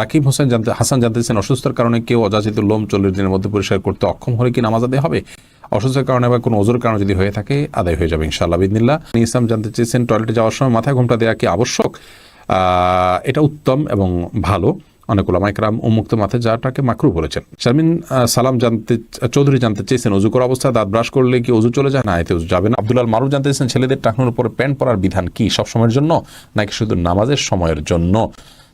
রাকিব হোসেন জানতে হাসান জানতে জানতেছেন অসুস্থতার কারণে কেউ অযাচিত লোম চল্লিশ দিনের মধ্যে পরিষ্কার করতে অক্ষম হলে কি নামাজ আদায় হবে? অসুস্থতার কারণে বা কোনো ওজোর কারণে যদি হয়ে থাকে, আদায় হয়ে যাবে ইনশাআল্লাহ বিদিনিল্লাহ ইসলাম জানতে চেয়েছেন, টয়লেটে যাওয়ার সময় মাথায় ঘোমটা দেওয়া কি আবশ্যক? এটা উত্তম এবং ভালো। অনেক ওলামাইকরাম উন্মুক্ত মাথায় যাটাকে মাকরু বলেছেন। শারমিন সালাম জানতে চৌধুরী জানতে চেয়েছেন, অজু করা অবস্থায় দাঁত ব্রাশ করলে কি অজু চলে যায়? না, এতে অজু যাবে না। আব্দুল্লাল মারুফ জানতে চেয়েছেন, ছেলেদের টাকনোর উপরে প্যান্ট পরার বিধান কি সব সময়ের জন্য, নাকি শুধু নামাজের সময়ের জন্য?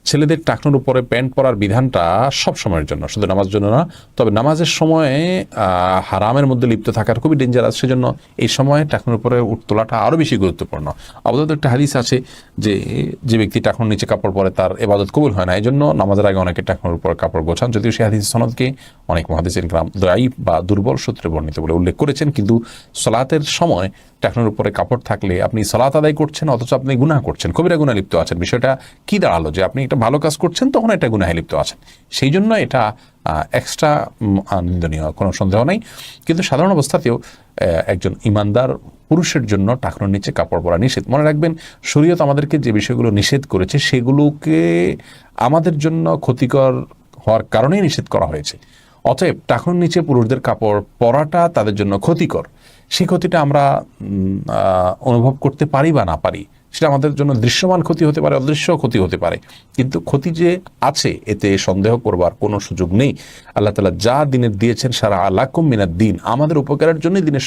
ছেলেদের টাকনোর উপরে প্যান্ট পরার বিধানটা সব সময়ের জন্য, শুধু নামাজের জন্য না, তবে নামাজের সময়ে হারামের মধ্যে লিপ্ত থাকার খুবই ডেঞ্জারাস সেজন্য এই সময়ে টাকনোর উপরে তোলাটা আরও বেশি গুরুত্বপূর্ণ। আপাতত একটা হাদিস আছে যে যে ব্যক্তি টাকনোর নিচে কাপড় পরে তার এবাদত কবুল হয় না এই জন্য নামাজের আগে অনেকে টাকনোর উপরে কাপড় গোছান, যদিও সেই হাদিস সনদকে অনেক মহাদিস গ্রাম দয়াই বা দুর্বল সূত্রে বর্ণিত বলে উল্লেখ করেছেন, কিন্তু সলাতের সময় টাকনোর উপরে কাপড় থাকলে আপনি সলাত আদায় করছেন, অথচ আপনি গুনাহ করছেন। কবিরা গুনাহ লিপ্ত আছেন। বিষয়টা কি দাঁড়াল যে আপনি একটা ভালো কাজ করছেন, তখন এটা গুনাহে লিপ্ত আছেন। সেই জন্য এটা এক্সট্রা আনন্দনীয়, কোনো সন্দেহ নাই। কিন্তু সাধারণ অবস্থাতেও একজন ইমানদার পুরুষের জন্য টাকনোর নিচে কাপড় পরা নিষেধ। মনে রাখবেন, শরীয়ত আমাদেরকে যে বিষয়গুলো নিষেধ করেছে, সেগুলোকে আমাদের জন্য ক্ষতিকর হওয়ার কারণেই নিষেধ করা হয়েছে। অতএব টাকুর নিচে পুরুষদের কাপড় পরাটা তাদের জন্য ক্ষতিকর। সেই ক্ষতিটা আমরা অনুভব করতে পারি বা না পারি, সেটা আমাদের জন্য দৃশ্যমান ক্ষতি হতে পারে, অদৃশ্য ক্ষতি হতে পারে। কিন্তু ক্ষতি যে আছে, এতে সন্দেহ করবার কোনো সুযোগ নেই। আল্লাহ তালা যা দিনের দিয়েছেন, সারা আলাকুম মিনার দিন, আমাদের উপকারের জন্যই দিনের